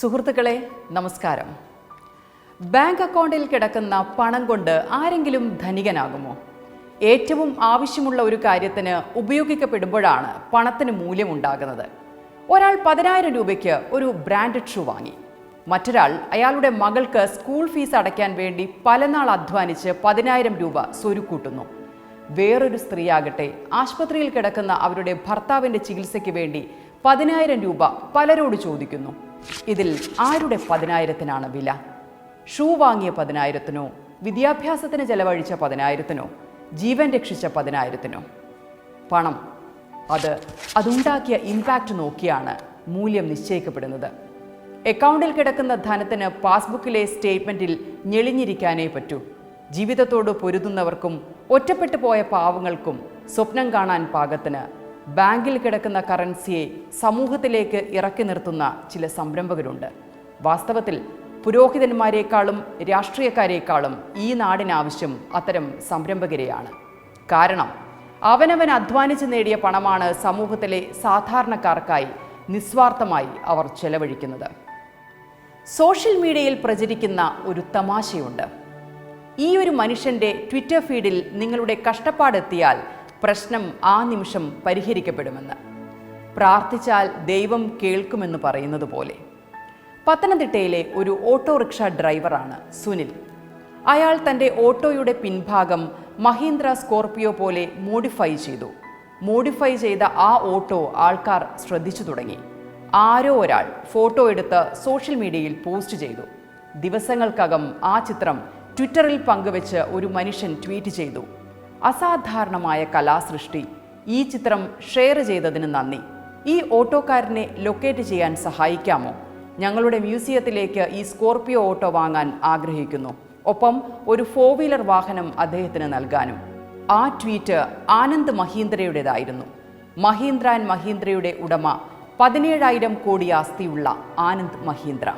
സുഹൃത്തുക്കളെ നമസ്കാരം. ബാങ്ക് അക്കൗണ്ടിൽ കിടക്കുന്ന പണം കൊണ്ട് ആരെങ്കിലും ധനികനാകുമോ? ഏറ്റവും ആവശ്യമുള്ള ഒരു കാര്യത്തിന് ഉപയോഗിക്കപ്പെടുമ്പോഴാണ് പണത്തിന് മൂല്യമുണ്ടാകുന്നത്. ഒരാൾ പതിനായിരം രൂപയ്ക്ക് ഒരു ബ്രാൻഡ് ഷൂ വാങ്ങി. മറ്റൊരാൾ അയാളുടെ മകൾക്ക് സ്കൂൾ ഫീസ് അടയ്ക്കാൻ വേണ്ടി പലനാൾ അധ്വാനിച്ച് പതിനായിരം രൂപ സ്വരുക്കൂട്ടുന്നു. വേറൊരു സ്ത്രീയാകട്ടെ ആശുപത്രിയിൽ കിടക്കുന്ന അവരുടെ ഭർത്താവിന്റെ ചികിത്സയ്ക്ക് വേണ്ടി പതിനായിരം രൂപ പലരോട് ചോദിക്കുന്നു. ഇതിൽ ആരുടെ പതിനായിരത്തിനാണ് വില? ഷൂ വാങ്ങിയ പതിനായിരത്തിനോ വിദ്യാഭ്യാസത്തിന് ചെലവഴിച്ച പതിനായിരത്തിനോ ജീവൻ രക്ഷിച്ച പതിനായിരത്തിനോ? പണം. അത് അതുണ്ടാക്കിയ ഇമ്പാക്റ്റ് നോക്കിയാണ് മൂല്യം നിശ്ചയിക്കപ്പെടുന്നത്. അക്കൗണ്ടിൽ കിടക്കുന്ന ധനത്തിന് പാസ്ബുക്കിലെ സ്റ്റേറ്റ്മെന്റിൽ ഞെളിഞ്ഞിരിക്കാനേ പറ്റൂ. ജീവിതത്തോട് പൊരുതുന്നവർക്കും ഒറ്റപ്പെട്ടു പോയ പാവങ്ങൾക്കും സ്വപ്നം കാണാൻ പാകത്തിന് ബാങ്കിൽ കിടക്കുന്ന കറൻസിയെ സമൂഹത്തിലേക്ക് ഇറക്കി നിർത്തുന്ന ചില സംരംഭകരുണ്ട്. വാസ്തവത്തിൽ പുരോഹിതന്മാരെക്കാളും രാഷ്ട്രീയക്കാരെക്കാളും ഈ നാടിനാവശ്യം അത്തരം സംരംഭകരെയാണ്. കാരണം അവനവൻ അധ്വാനിച്ച് നേടിയ പണമാണ് സമൂഹത്തിലെ സാധാരണക്കാർക്കായി നിസ്വാർത്ഥമായി അവർ ചെലവഴിക്കുന്നത്. സോഷ്യൽ മീഡിയയിൽ പ്രചരിക്കുന്ന ഒരു തമാശയുണ്ട്. ഈ ഒരു മനുഷ്യന്റെ ട്വിറ്റർ ഫീഡിൽ നിങ്ങളുടെ കഷ്ടപ്പാടെത്തിയാൽ പ്രശ്നം ആ നിമിഷം പരിഹരിക്കപ്പെടുമെന്ന്. പ്രാർത്ഥിച്ചാൽ ദൈവം കേൾക്കുമെന്ന് പറയുന്നത് പോലെ. പത്തനംതിട്ടയിലെ ഒരു ഓട്ടോറിക്ഷ ഡ്രൈവറാണ് സുനിൽ. അയാൾ തന്റെ ഓട്ടോയുടെ പിൻഭാഗം മഹീന്ദ്ര സ്കോർപിയോ പോലെ മോഡിഫൈ ചെയ്തു. മോഡിഫൈ ചെയ്ത ആ ഓട്ടോ ആൾക്കാർ ശ്രദ്ധിച്ചു തുടങ്ങി. ആരോ ഒരാൾ ഫോട്ടോ എടുത്ത് സോഷ്യൽ മീഡിയയിൽ പോസ്റ്റ് ചെയ്തു. ദിവസങ്ങൾക്കകം ആ ചിത്രം ട്വിറ്ററിൽ പങ്കുവെച്ച് ഒരു മനുഷ്യൻ ട്വീറ്റ് ചെയ്തു. അസാധാരണമായ കലാസൃഷ്ടി. ഈ ചിത്രം ഷെയർ ചെയ്തതിന് നന്ദി. ഈ ഓട്ടോക്കാരനെ ലൊക്കേറ്റ് ചെയ്യാൻ സഹായിക്കാമോ? ഞങ്ങളുടെ മ്യൂസിയത്തിലേക്ക് ഈ സ്കോർപിയോ ഓട്ടോ വാങ്ങാൻ ആഗ്രഹിക്കുന്നു. ഒപ്പം ഒരു ഫോർ വീലർ വാഹനം അദ്ദേഹത്തിന് നൽകാനും. ആ ട്വീറ്റ് ആനന്ദ് മഹീന്ദ്രയുടേതായിരുന്നു. മഹീന്ദ്ര ആൻഡ് മഹീന്ദ്രയുടെ ഉടമ പതിനേഴായിരം കോടി ആസ്തിയുള്ള ആനന്ദ് മഹീന്ദ്ര.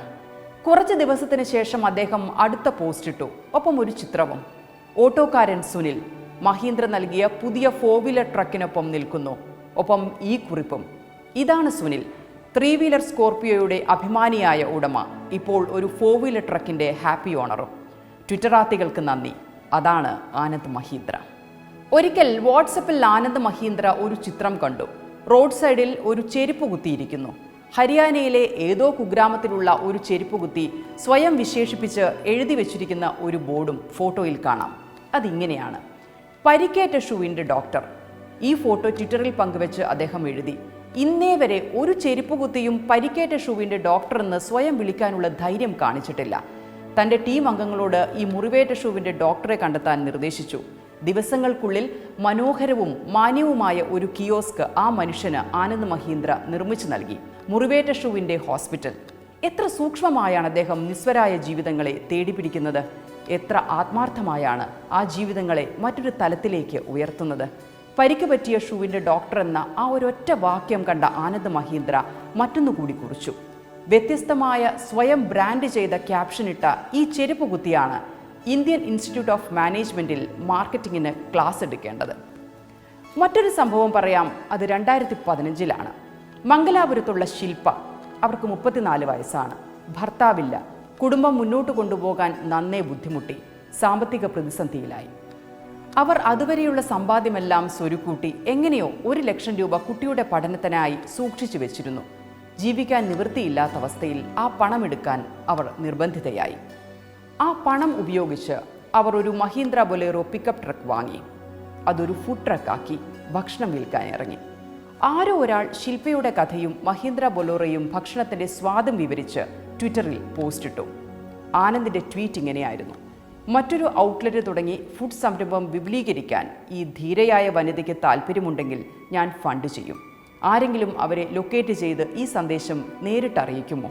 കുറച്ച് ദിവസത്തിന് ശേഷം അദ്ദേഹം അടുത്ത പോസ്റ്റ് ഇട്ടു ഒപ്പം ഒരു ചിത്രവും. ഓട്ടോക്കാരൻ സുനിൽ മഹീന്ദ്ര നൽകിയ പുതിയ ഫോർ വീലർ ട്രക്കിനൊപ്പം നിൽക്കുന്നു. ഒപ്പം ഈ കുറിപ്പും. ഇതാണ് സുനിൽ. ത്രീ വീലർ സ്കോർപിയോയുടെ അഭിമാനിയായ ഉടമ. ഇപ്പോൾ ഒരു ഫോർ വീലർ ട്രക്കിന്റെ ഹാപ്പി ഓണറും. ട്വിറ്ററാത്തികൾക്ക് നന്ദി. അതാണ് ആനന്ദ് മഹീന്ദ്ര. ഒരിക്കൽ വാട്സപ്പിൽ ആനന്ദ് മഹീന്ദ്ര ഒരു ചിത്രം കണ്ടു. റോഡ് സൈഡിൽ ഒരു ചെരുപ്പ് കുത്തിയിരിക്കുന്നു. ഹരിയാനയിലെ ഏതോ കുഗ്രാമത്തിലുള്ള ഒരു ചെരുപ്പ് കുത്തി സ്വയം വിശേഷിപ്പിച്ച് എഴുതി വെച്ചിരിക്കുന്ന ഒരു ബോർഡും ഫോട്ടോയിൽ കാണാം. അതിങ്ങനെയാണ്. പരിക്കേറ്റ ഷൂവിന്റെ ഡോക്ടർ. ഈ ഫോട്ടോ ട്വിറ്ററിൽ പങ്കുവച്ച് അദ്ദേഹം എഴുതി. ഇന്നേ വരെ ഒരു ചെരുപ്പ് കുത്തിയും പരിക്കേറ്റ ഷൂവിന്റെ ഡോക്ടർ എന്ന് സ്വയം വിളിക്കാനുള്ള ധൈര്യം കാണിച്ചിട്ടില്ല. തന്റെ ടീം അംഗങ്ങളോട് ഈ മുറിവേറ്റ ഷൂവിന്റെ ഡോക്ടറെ കണ്ടെത്താൻ നിർദ്ദേശിച്ചു. ദിവസങ്ങൾക്കുള്ളിൽ മനോഹരവും മാന്യവുമായ ഒരു കിയോസ്ക് ആ മനുഷ്യന് ആനന്ദ് മഹീന്ദ്ര നിർമ്മിച്ചു നൽകി. മുറിവേറ്റ ഷൂവിന്റെ ഹോസ്പിറ്റൽ. എത്ര സൂക്ഷ്മമായാണ് അദ്ദേഹം നിസ്വരായ ജീവിതങ്ങളെ തേടിപ്പിടിക്കുന്നത്. എത്ര ആത്മാർത്ഥമായാണ് ആ ജീവിതങ്ങളെ മറ്റൊരു തലത്തിലേക്ക് ഉയർത്തുന്നത്? പരിക്ക് പറ്റിയ ഷൂവിന്റെ ഡോക്ടർ എന്ന ആ ഒരൊറ്റ വാക്യം കണ്ട ആനന്ദ് മഹീന്ദ്ര മറ്റൊന്നുകൂടി കുറിച്ചു. വ്യത്യസ്തമായ സ്വയം ബ്രാൻഡ് ചെയ്ത ക്യാപ്ഷൻ ഇട്ട ഈ ചെരുപ്പ് കുത്തിയാണ് ഇന്ത്യൻ ഇൻസ്റ്റിറ്റ്യൂട്ട് ഓഫ് മാനേജ്മെന്റിൽ മാർക്കറ്റിങ്ങിന് ക്ലാസ് എടുക്കേണ്ടത്. മറ്റൊരു സംഭവം പറയാം അത് രണ്ടായിരത്തി പതിനഞ്ചിലാണ് മംഗലാപുരത്തുള്ള ശില്പ അവർക്ക് മുപ്പത്തിനാല് വയസ്സാണ്. ഭർത്താവില്ല. കുടുംബം മുന്നോട്ട് കൊണ്ടുപോകാൻ നന്നേ ബുദ്ധിമുട്ടി. സാമ്പത്തിക പ്രതിസന്ധിയിലായി. അവർ അതുവരെയുള്ള സമ്പാദ്യമെല്ലാം സ്വരുക്കൂട്ടി എങ്ങനെയോ ഒരു ലക്ഷം രൂപ കുട്ടിയുടെ പഠനത്തിനായി സൂക്ഷിച്ചു വെച്ചിരുന്നു. ജീവിക്കാൻ നിവൃത്തിയില്ലാത്ത അവസ്ഥയിൽ ആ പണമെടുക്കാൻ അവർ നിർബന്ധിതയായി. ആ പണം ഉപയോഗിച്ച് അവർ ഒരു മഹീന്ദ്ര ബൊലേറോ പിക്കപ്പ് ട്രക്ക് വാങ്ങി. അതൊരു ഫുഡ് ട്രക്കാക്കി ഭക്ഷണം വിൽക്കാൻ ഇറങ്ങി. ആരോ ഒരാൾ ശില്പയുടെ കഥയും മഹീന്ദ്ര ബൊലോറയും ഭക്ഷണത്തിന്റെ സ്വാദം വിവരിച്ച് ട്വിറ്ററിൽ പോസ്റ്റ് ഇട്ടു. ആനന്ദിന്റെ ട്വീറ്റ് ഇങ്ങനെയായിരുന്നു. മറ്റൊരു ഔട്ട്ലെറ്റ് തുടങ്ങി ഫുഡ് സംരംഭം വിപുലീകരിക്കാൻ ഈ ധീരയായ വനിതയ്ക്ക് താല്പര്യമുണ്ടെങ്കിൽ ഞാൻ ഫണ്ട് ചെയ്യും. ആരെങ്കിലും അവരെ ലൊക്കേറ്റ് ചെയ്ത് ഈ സന്ദേശം നേരിട്ട് അറിയിക്കുമോ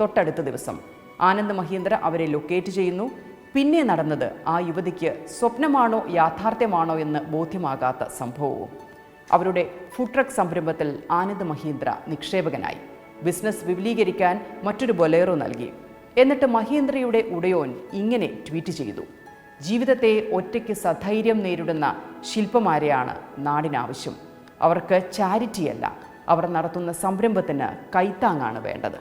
തൊട്ടടുത്ത ദിവസം ആനന്ദ് മഹീന്ദ്ര അവരെ ലൊക്കേറ്റ് ചെയ്യുന്നു. പിന്നെ നടന്നത് ആ യുവതിക്ക് സ്വപ്നമാണോ യാഥാർത്ഥ്യമാണോ എന്ന് ബോധ്യമാകാത്ത സംഭവവും. അവരുടെ ഫുഡ് ട്രക്ക് സംരംഭത്തിൽ ആനന്ദ് മഹീന്ദ്ര നിക്ഷേപകനായി. ബിസിനസ് വിപുലീകരിക്കാൻ മറ്റൊരു ബൊലേറോ നൽകി. എന്നിട്ട് മഹീന്ദ്രയുടെ ഉടയോൻ ഇങ്ങനെ ട്വീറ്റ് ചെയ്തു. ജീവിതത്തെ ഒറ്റയ്ക്ക് സധൈര്യം നേരിടുന്ന ശില്പമാരെയാണ് നാടിനാവശ്യം. അവർക്ക് ചാരിറ്റിയല്ല അവർ നടത്തുന്ന സംരംഭത്തിന് കൈത്താങ്ങാണ് വേണ്ടത്.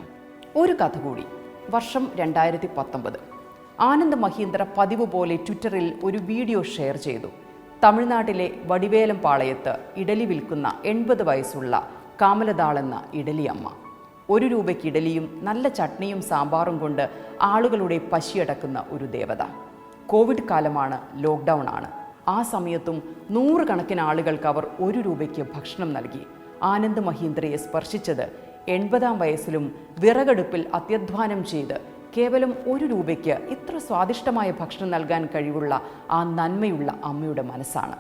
ഒരു കഥ കൂടി. വർഷം രണ്ടായിരത്തി പത്തൊമ്പത് ആനന്ദ് മഹീന്ദ്ര പതിവ് പോലെ ട്വിറ്ററിൽ ഒരു വീഡിയോ ഷെയർ ചെയ്തു. തമിഴ്നാട്ടിലെ വടിവേലം പാളയത്ത് ഇഡലി വിൽക്കുന്ന എൺപത് വയസ്സുള്ള കാമലതാളെന്ന ഇഡലിയമ്മ ഒരു രൂപയ്ക്ക് ഇഡലിയും നല്ല ചട്നിയും സാമ്പാറും കൊണ്ട് ആളുകളുടെ പശിയടക്കുന്ന ഒരു ദേവത. കോവിഡ് കാലമാണ് ലോക്ക്ഡൗൺ ആണ്. ആ സമയത്തും നൂറുകണക്കിന് ആളുകൾക്ക് അവർ ഒരു രൂപയ്ക്ക് ഭക്ഷണം നൽകി. ആനന്ദ് മഹീന്ദ്രയെ സ്പർശിച്ചത് എൺപതാം വയസ്സിലും വിറകടുപ്പിൽ അത്യധ്വാനം ചെയ്ത് കേവലം ഒരു രൂപയ്ക്ക് ഇത്ര സ്വാദിഷ്ടമായ ഭക്ഷണം നൽകാൻ കഴിവുള്ള ആ നന്മയുള്ള അമ്മയുടെ മനസ്സാണ്.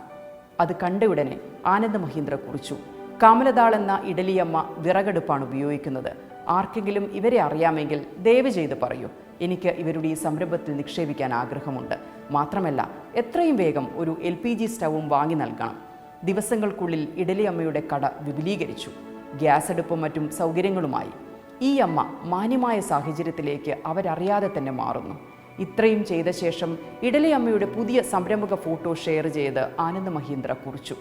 അത് കണ്ടയുടനെ ആനന്ദ് മഹീന്ദ്ര കുറിച്ചു. കാമലതാൾ എന്ന ഇഡലിയമ്മ വിറകടുപ്പാണ് ഉപയോഗിക്കുന്നത്. ആർക്കെങ്കിലും ഇവരെ അറിയാമെങ്കിൽ ദയവ് ചെയ്ത് പറയൂ. എനിക്ക് ഇവരുടെ ഈ സംരംഭത്തിൽ നിക്ഷേപിക്കാൻ ആഗ്രഹമുണ്ട്. മാത്രമല്ല എത്രയും വേഗം ഒരു എൽ പി ജി സ്റ്റൗവും വാങ്ങി നൽകണം. ദിവസങ്ങൾക്കുള്ളിൽ ഇഡലിയമ്മയുടെ കട വിപുലീകരിച്ചു. ഗ്യാസ് അടുപ്പും മറ്റും സൗകര്യങ്ങളുമായി. ഈ അമ്മ മാന്യമായ സാഹചര്യത്തിലേക്ക് അവരറിയാതെ തന്നെ മാറുന്നു. ഇത്രയും ചെയ്ത ശേഷം ഇഡലിയമ്മയുടെ പുതിയ സംരംഭക ഫോട്ടോ ഷെയർ ചെയ്ത് ആനന്ദ് മഹീന്ദ്ര കുറിച്ചു.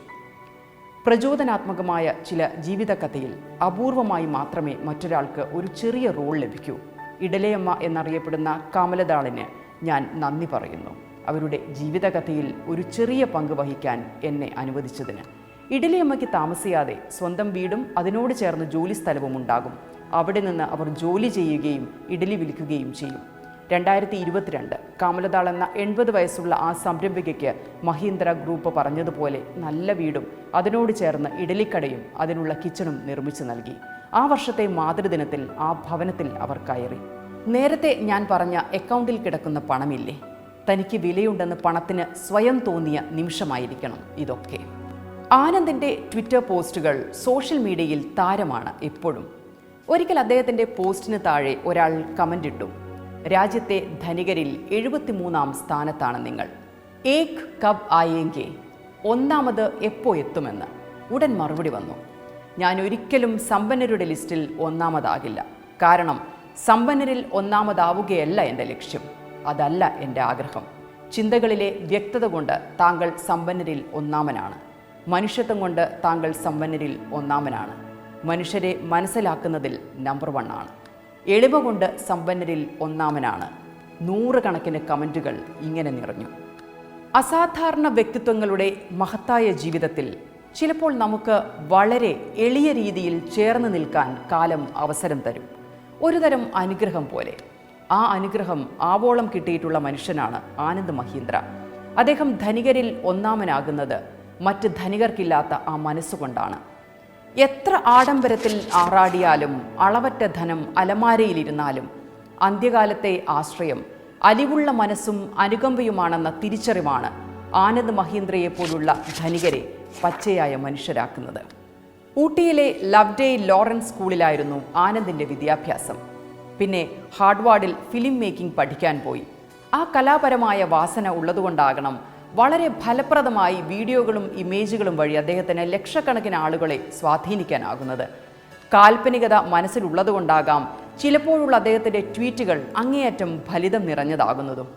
പ്രചോദനാത്മകമായ ചില ജീവിതകഥയിൽ അപൂർവമായി മാത്രമേ മറ്റൊരാൾക്ക് ഒരു ചെറിയ റോൾ ലഭിക്കൂ. ഇടലയമ്മ എന്നറിയപ്പെടുന്ന കമലദാളിന് ഞാൻ നന്ദി പറയുന്നു. അവരുടെ ജീവിതകഥയിൽ ഒരു ചെറിയ പങ്ക് വഹിക്കാൻ എന്നെ അനുവദിച്ചതിന്. ഇഡലിയമ്മയ്ക്ക് താമസിയാതെ സ്വന്തം വീടും അതിനോട് ചേർന്ന് ജോലി സ്ഥലവും ഉണ്ടാകും. അവിടെ നിന്ന് അവർ ജോലി ചെയ്യുകയും ഇഡലി വിൽക്കുകയും ചെയ്യും. രണ്ടായിരത്തി ഇരുപത്തിരണ്ട് കാമലതാൾ എന്ന എൺപത് വയസ്സുള്ള ആ സംരംഭികയ്ക്ക് മഹീന്ദ്ര ഗ്രൂപ്പ് പറഞ്ഞതുപോലെ നല്ല വീടും അതിനോട് ചേർന്ന് ഇഡലിക്കടയും അതിനുള്ള കിച്ചണും നിർമ്മിച്ചു നൽകി. ആ വർഷത്തെ മാതൃദിനത്തിൽ ആ ഭവനത്തിൽ അവർ കയറി. നേരത്തെ ഞാൻ പറഞ്ഞ അക്കൗണ്ടിൽ കിടക്കുന്ന പണമില്ലേ? തനിക്ക് വിലയുണ്ടെന്ന് പണത്തിന് സ്വയം തോന്നിയ നിമിഷമായിരിക്കണം ഇതൊക്കെ. ആനന്ദിന്റെ ട്വിറ്റർ പോസ്റ്റുകൾ സോഷ്യൽ മീഡിയയിൽ താരമാണ് എപ്പോഴും. ഒരിക്കൽ അദ്ദേഹത്തിന്റെ പോസ്റ്റിന് താഴെ ഒരാൾ കമന്റ് ഇട്ടു. രാജ്യത്തെ ധനികരിൽ എഴുപത്തിമൂന്നാം സ്ഥാനത്താണ് നിങ്ങൾ. ഏക് കബ് ആയെങ്കിൽ ഒന്നാമത് എപ്പോൾ എത്തുമെന്ന് ഉടൻ മറുപടി വന്നു. ഞാൻ ഒരിക്കലും സമ്പന്നരുടെ ലിസ്റ്റിൽ ഒന്നാമതാകില്ല. കാരണം സമ്പന്നരിൽ ഒന്നാമതാവുകയല്ല എന്റെ ലക്ഷ്യം. അതല്ല എന്റെ ആഗ്രഹം. ചിന്തകളിലെ വ്യക്തത കൊണ്ട് താങ്കൾ സമ്പന്നരിൽ ഒന്നാമനാണ്. മനുഷ്യത്വം കൊണ്ട് താങ്കൾ സമ്പന്നരിൽ ഒന്നാമനാണ്. മനുഷ്യരെ മനസ്സിലാക്കുന്നതിൽ നമ്പർ വൺ ആണ്. എളിമ കൊണ്ട് സമ്പന്നരിൽ ഒന്നാമനാണ്. നൂറുകണക്കിന് കമന്റുകൾ ഇങ്ങനെ നിറഞ്ഞു. അസാധാരണ വ്യക്തിത്വങ്ങളുടെ മഹത്തായ ജീവിതത്തിൽ ചിലപ്പോൾ നമുക്ക് വളരെ എളിയ രീതിയിൽ ചേർന്ന് നിൽക്കാൻ കാലം അവസരം തരും. ഒരുതരം അനുഗ്രഹം പോലെ. ആ അനുഗ്രഹം ആവോളം കിട്ടിയിട്ടുള്ള മനുഷ്യനാണ് ആനന്ദ് മഹീന്ദ്ര. അദ്ദേഹം ധനികരിൽ ഒന്നാമനാകുന്നത് മറ്റ് ധനികർക്കില്ലാത്ത ആ മനസ്സുകൊണ്ടാണ്. എത്ര ആഡംബരത്തിൽ ആറാടിയാലും അളവറ്റ ധനം അലമാരയിലിരുന്നാലും അന്ത്യകാലത്തെ ആശ്രയം അലിവുള്ള മനസ്സും അനുകമ്പയുമാണെന്ന തിരിച്ചറിവാണ് ആനന്ദ് മഹീന്ദ്രയെ പോലുള്ള ധനികരെ പച്ചയായ മനുഷ്യരാക്കുന്നത്. ഊട്ടിയിലെ ലവ്ഡേ ലോറൻസ് സ്കൂളിലായിരുന്നു ആനന്ദിന്റെ വിദ്യാഭ്യാസം. പിന്നെ ഹാർഡ്വാർഡിൽ ഫിലിം മേക്കിംഗ് പഠിക്കാൻ പോയി. ആ കലാപരമായ വാസന ഉള്ളതുകൊണ്ടാകണം വളരെ ഫലപ്രദമായി വീഡിയോകളും ഇമേജുകളും വഴി അദ്ദേഹത്തിന് ലക്ഷക്കണക്കിന് ആളുകളെ സ്വാധീനിക്കാനാകുന്നത്. കാൽപ്പനികത മനസ്സിലുള്ളതുകൊണ്ടാകാം ചിലപ്പോഴുള്ള അദ്ദേഹത്തിന്റെ ട്വീറ്റുകൾ അങ്ങേയറ്റം ഫലിതം നിറഞ്ഞതാകുന്നതും.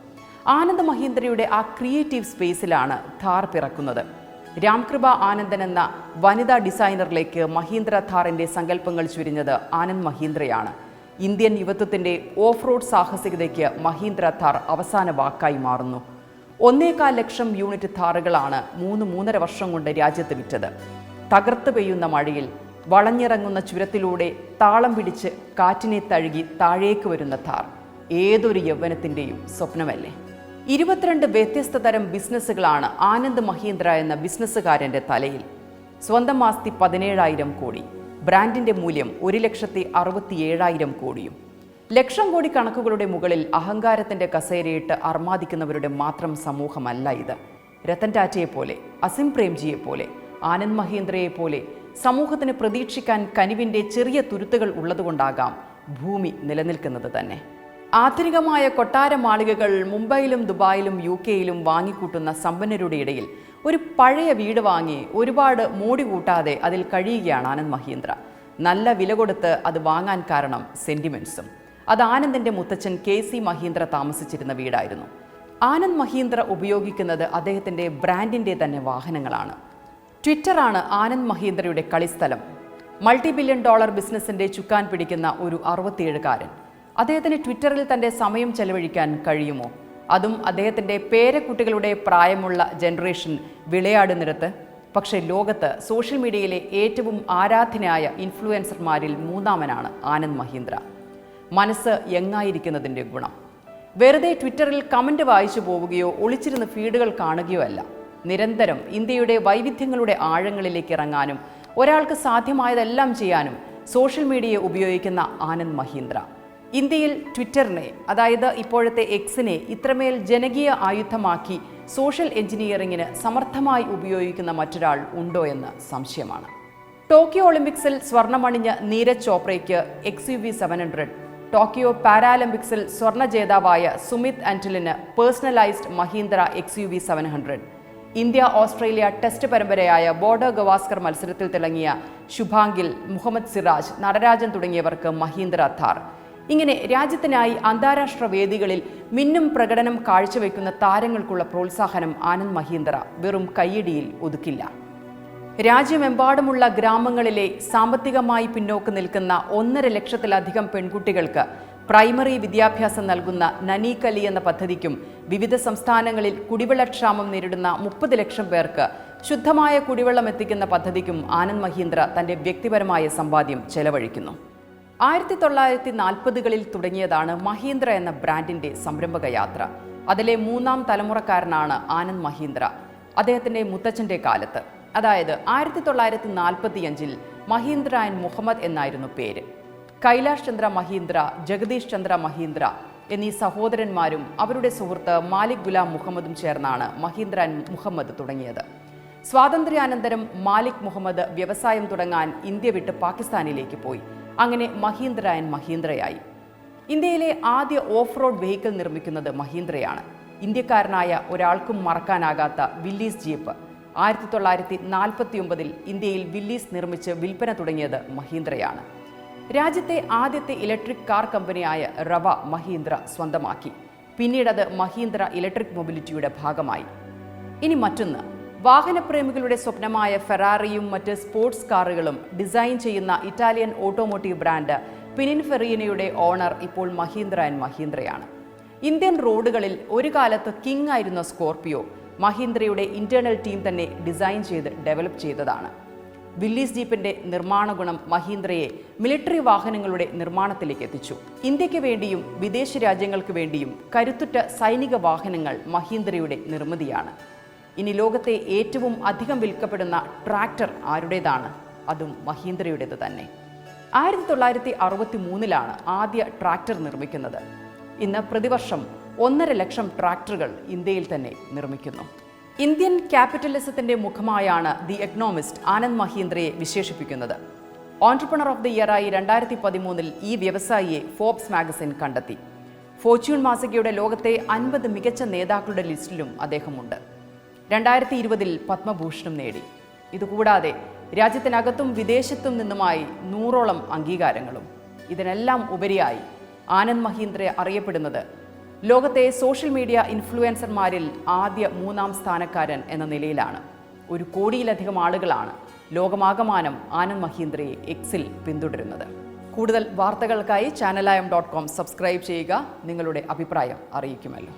ആനന്ദ് മഹീന്ദ്രയുടെ ആ ക്രിയേറ്റീവ് സ്പേസിലാണ് ഥാർ പിറക്കുന്നത്. രാംകൃപ ആനന്ദൻ എന്ന വനിതാ ഡിസൈനറിലേക്ക് മഹീന്ദ്ര ഥാറിന്റെ സങ്കല്പങ്ങൾ ചുരിഞ്ഞത് ആനന്ദ് മഹീന്ദ്രയാണ്. ഇന്ത്യൻ യുവത്വത്തിന്റെ ഓഫ് റോഡ് സാഹസികതയ്ക്ക് മഹീന്ദ്ര ഥാർ അവസാന വാക്കായി മാറുന്നു. ഒന്നേകാൽ ലക്ഷം യൂണിറ്റ് ഥാറുകളാണ് മൂന്ന് മൂന്നര വർഷം കൊണ്ട് രാജ്യത്ത് വിറ്റത്. തകർത്ത് പെയ്യുന്ന മഴയിൽ വളഞ്ഞിറങ്ങുന്ന ചുരത്തിലൂടെ താളം പിടിച്ച് കാറ്റിനെ തഴുകി താഴേക്ക് വരുന്ന ഥാർ ഏതൊരു യൗവനത്തിന്റെയും സ്വപ്നമല്ലേ? ഇരുപത്തിരണ്ട് വ്യത്യസ്ത തരം ബിസിനസ്സുകളാണ് ആനന്ദ് മഹീന്ദ്ര എന്ന ബിസിനസ്സുകാരന്റെ തലയിൽ. സ്വന്തം ആസ്തി പതിനേഴായിരം കോടി. ബ്രാൻഡിന്റെ മൂല്യം ഒരു ലക്ഷത്തി അറുപത്തി ഏഴായിരം കോടിയും. ലക്ഷം കോടി കണക്കുകളുടെ മുകളിൽ അഹങ്കാരത്തിന്റെ കസേരയിട്ട് അർമാദിക്കുന്നവരുടെ മാത്രം സമൂഹമല്ല ഇത്. രത്തൻ ടാറ്റയെ പോലെ അസിം പ്രേംജിയെ പോലെ ആനന്ദ് മഹീന്ദ്രയെ പോലെ സമൂഹത്തിന് പ്രതീക്ഷിക്കാൻ കനിവിന്റെ ചെറിയ തുരുത്തുകൾ ഉള്ളതുകൊണ്ടാകാം ഭൂമി നിലനിൽക്കുന്നത് തന്നെ. ആധുനികമായ കൊട്ടാര മാളികകൾ മുംബൈയിലും ദുബായിലും യു കെയിലും വാങ്ങിക്കൂട്ടുന്ന സമ്പന്നരുടെ ഇടയിൽ ഒരു പഴയ വീട് വാങ്ങി ഒരുപാട് മോടി കൂട്ടാതെ അതിൽ കഴിയുകയാണ് ആനന്ദ് മഹീന്ദ്ര. നല്ല വില കൊടുത്ത് അത് വാങ്ങാൻ കാരണം സെന്റിമെന്റ്സും. അത് ആനന്ദിന്റെ മുത്തച്ഛൻ കെ സി മഹീന്ദ്ര താമസിച്ചിരുന്ന വീടായിരുന്നു. ആനന്ദ് മഹീന്ദ്ര ഉപയോഗിക്കുന്നത് അദ്ദേഹത്തിന്റെ ബ്രാൻഡിന്റെ തന്നെ വാഹനങ്ങളാണ്. ട്വിറ്ററാണ് ആനന്ദ് മഹീന്ദ്രയുടെ കളിസ്ഥലം. മൾട്ടി ബില്യൺ ഡോളർ ബിസിനസിന്റെ ചുക്കാൻ പിടിക്കുന്ന ഒരു അറുപത്തിയേഴുകാരൻ. അദ്ദേഹത്തിന് ട്വിറ്ററിൽ തന്റെ സമയം ചെലവഴിക്കാൻ കഴിയുമോ? അതും അദ്ദേഹത്തിന്റെ പേരക്കുട്ടികളുടെ പ്രായമുള്ള ജനറേഷൻ വിളയാടുന്നിടത്ത് പക്ഷേ ലോകത്ത് സോഷ്യൽ മീഡിയയിലെ ഏറ്റവും ആരാധനയായ ഇൻഫ്ലുവൻസർമാരിൽ മൂന്നാമനാണ് ആനന്ദ് മഹീന്ദ്ര. മനസ്സ് യങ്ങായിരിക്കുന്നതിന്റെ ഗുണം. വെറുതെ ട്വിറ്ററിൽ കമന്റ് വായിച്ചു പോവുകയോ ഒളിച്ചിരുന്ന് ഫീഡുകൾ കാണുകയോ അല്ല. നിരന്തരം ഇന്ത്യയുടെ വൈവിധ്യങ്ങളുടെ ആഴങ്ങളിലേക്ക് ഇറങ്ങാനും ഒരാൾക്ക് സാധ്യമായതെല്ലാം ചെയ്യാനും സോഷ്യൽ മീഡിയയെ ഉപയോഗിക്കുന്ന ആനന്ദ് മഹീന്ദ്ര. ഇന്ത്യയിൽ ട്വിറ്ററിനെ അതായത് ഇപ്പോഴത്തെ എക്സിനെ ഇത്രമേൽ ജനകീയ ആയുധമാക്കി സോഷ്യൽ എഞ്ചിനീയറിംഗിന് സമർത്ഥമായി ഉപയോഗിക്കുന്ന മറ്റൊരാൾ ഉണ്ടോ എന്ന് സംശയമാണ്. ടോക്കിയോ ഒളിമ്പിക്സിൽ സ്വർണമണിഞ്ഞ Neeraj ചോപ്രയ്ക്ക് X U V seven hundred Tokyo പാരാലിമ്പിക്സിൽ സ്വർണ ജേതാവായ Sumit ആന്റലിന് personalised Mahindra X U V seven hundred. India Australia test പരമ്പരയായ Border Gavaskar മത്സരത്തിൽ തിളങ്ങിയ ശുഭാംഗിൽ മുഹമ്മദ് സിറാജ് നടരാജൻ തുടങ്ങിയവർക്ക് മഹീന്ദ്ര ഥാർ ഇങ്ങനെ രാജ്യത്തിനായി അന്താരാഷ്ട്ര വേദികളിൽ മിന്നും പ്രകടനം കാഴ്ചവെക്കുന്ന താരങ്ങൾക്കുള്ള പ്രോത്സാഹനം ആനന്ദ് മഹീന്ദ്ര വെറും കയ്യടിയിൽ ഒതുക്കില്ല. രാജ്യമെമ്പാടുമുള്ള ഗ്രാമങ്ങളിലെ സാമ്പത്തികമായി പിന്നോക്ക നിൽക്കുന്ന ഒന്നര ലക്ഷത്തിലധികം പെൺകുട്ടികൾക്ക് പ്രൈമറി വിദ്യാഭ്യാസം നൽകുന്ന നനീകലി എന്ന പദ്ധതിക്കും വിവിധ സംസ്ഥാനങ്ങളിൽ കുടിവെള്ളക്ഷാമം നേരിടുന്ന മുപ്പത് ലക്ഷം പേർക്ക് ശുദ്ധമായ കുടിവെള്ളം എത്തിക്കുന്ന പദ്ധതിക്കും ആനന്ദ് മഹീന്ദ്ര തന്റെ വ്യക്തിപരമായ സമ്പാദ്യം ചെലവഴിക്കുന്നു. ആയിരത്തി തൊള്ളായിരത്തി നാൽപ്പതുകളിൽ തുടങ്ങിയതാണ് മഹീന്ദ്ര എന്ന ബ്രാൻഡിന്റെ സംരംഭക യാത്ര. അതിലെ മൂന്നാം തലമുറക്കാരനാണ് ആനന്ദ് മഹീന്ദ്ര. അദ്ദേഹത്തിന്റെ മുത്തച്ഛന്റെ കാലത്ത്. അതായത് ആയിരത്തി തൊള്ളായിരത്തി നാൽപ്പത്തിയഞ്ചിൽ മഹീന്ദ്ര ആൻഡ് മുഹമ്മദ് എന്നായിരുന്നു പേര്. കൈലാഷ് ചന്ദ്ര മഹീന്ദ്ര ജഗദീഷ് ചന്ദ്ര മഹീന്ദ്ര എന്നീ സഹോദരന്മാരും അവരുടെ സുഹൃത്ത് മാലിക് ഗുലാം മുഹമ്മദും ചേർന്നാണ് മഹീന്ദ്ര ആൻഡ് മുഹമ്മദ് തുടങ്ങിയത്. സ്വാതന്ത്ര്യാനന്തരം മാലിക് മുഹമ്മദ് വ്യവസായം തുടങ്ങാൻ ഇന്ത്യ വിട്ട് പാകിസ്ഥാനിലേക്ക് പോയി. അങ്ങനെ മഹീന്ദ്ര ആൻഡ് മഹീന്ദ്രയായി. ഇന്ത്യയിലെ ആദ്യ ഓഫ് റോഡ് വെഹിക്കിൾ നിർമ്മിക്കുന്നത് മഹീന്ദ്രയാണ്. ഇന്ത്യക്കാരനായ ഒരാൾക്കും മറക്കാനാകാത്ത വില്ലീസ് ജീപ്പ്. ആയിരത്തി തൊള്ളായിരത്തി നാൽപ്പത്തി ഒമ്പതിൽ ഇന്ത്യയിൽ വില്ലീസ് നിർമ്മിച്ച് വിൽപ്പന തുടങ്ങിയത് മഹീന്ദ്രയാണ്. രാജ്യത്തെ ആദ്യത്തെ ഇലക്ട്രിക് കാർ കമ്പനിയായ റവ മഹീന്ദ്ര സ്വന്തമാക്കി. പിന്നീടത് മഹീന്ദ്ര ഇലക്ട്രിക് മൊബിലിറ്റിയുടെ ഭാഗമായി. ഇനി മറ്റൊന്ന്. വാഹനപ്രേമികളുടെ സ്വപ്നമായ ഫെറാറിയും മറ്റ് സ്പോർട്സ് കാറുകളും ഡിസൈൻ ചെയ്യുന്ന ഇറ്റാലിയൻ ഓട്ടോമോട്ടീവ് ബ്രാൻഡ് പിനിൻഫെറീനയുടെ ഓണർ ഇപ്പോൾ മഹീന്ദ്ര ആൻഡ് മഹീന്ദ്രയാണ്. ഇന്ത്യൻ റോഡുകളിൽ ഒരു കാലത്ത് കിങ് ആയിരുന്ന സ്കോർപിയോ മഹീന്ദ്രയുടെ ഇന്റേണൽ ടീം തന്നെ ഡിസൈൻ ചെയ്ത് ഡെവലപ്പ് ചെയ്തതാണ്. വില്ലീസ് ജീപ്പിന്റെ നിർമ്മാണ ഗുണം മഹീന്ദ്രയെ മിലിറ്ററി വാഹനങ്ങളുടെ നിർമ്മാണത്തിലേക്ക് എത്തിച്ചു. ഇന്ത്യയ്ക്ക് വേണ്ടിയും വിദേശ രാജ്യങ്ങൾക്ക് വേണ്ടിയും കരുത്തുറ്റ സൈനിക വാഹനങ്ങൾ മഹീന്ദ്രയുടെ നിർമ്മിതിയാണ്. ഇനി ലോകത്തെ ഏറ്റവും അധികം വിൽക്കപ്പെടുന്ന ട്രാക്ടർ ആരുടേതാണ്? അതും മഹീന്ദ്രയുടേത് തന്നെ. ആയിരത്തി തൊള്ളായിരത്തി അറുപത്തി മൂന്നിലാണ് ആദ്യ ട്രാക്ടർ നിർമ്മിക്കുന്നത്. ഇന്ന് പ്രതിവർഷം ഒന്നര ലക്ഷം ട്രാക്ടറുകൾ ഇന്ത്യയിൽ തന്നെ നിർമ്മിക്കുന്നു. ഇന്ത്യൻ ക്യാപിറ്റലിസത്തിന്റെ മുഖമായാണ് ദി എക്കണോമിസ്റ്റ് ആനന്ദ് മഹീന്ദ്രയെ വിശേഷിപ്പിക്കുന്നത്. ഓൺട്രപ്രണർ ഓഫ് ദി ഇയറായി രണ്ടായിരത്തി പതിമൂന്നിൽ ഈ വ്യവസായിയെ ഫോബ്സ് മാഗസിൻ കണ്ടെത്തി. ഫോർച്യൂൺ മാസികയുടെ ലോകത്തെ അൻപത് മികച്ച നേതാക്കളുടെ ലിസ്റ്റിലും അദ്ദേഹമുണ്ട്. രണ്ടായിരത്തി ഇരുപതിൽ പത്മഭൂഷണം നേടി. ഇതുകൂടാതെ രാജ്യത്തിനകത്തും വിദേശത്തും നിന്നുമായി നൂറോളം അംഗീകാരങ്ങളും. ഇതിനെല്ലാം ഉപരിയായി ആനന്ദ് മഹീന്ദ്ര അറിയപ്പെടുന്നത് ലോകത്തെ സോഷ്യൽ മീഡിയ ഇൻഫ്ലുവൻസർമാരിൽ ആദ്യ മൂന്നാം സ്ഥാനക്കാരൻ എന്ന നിലയിലാണ്. ഒരു കോടിയിലധികം ആളുകളാണ് ലോകമാകമാനം ആനന്ദ് മഹീന്ദ്രയെ എക്സിൽ പിന്തുടരുന്നത്. കൂടുതൽ വാർത്തകൾക്കായി ചാനലായം ഡോട്ട് കോം സബ്സ്ക്രൈബ് ചെയ്യുക. നിങ്ങളുടെ അഭിപ്രായം അറിയിക്കുമല്ലോ.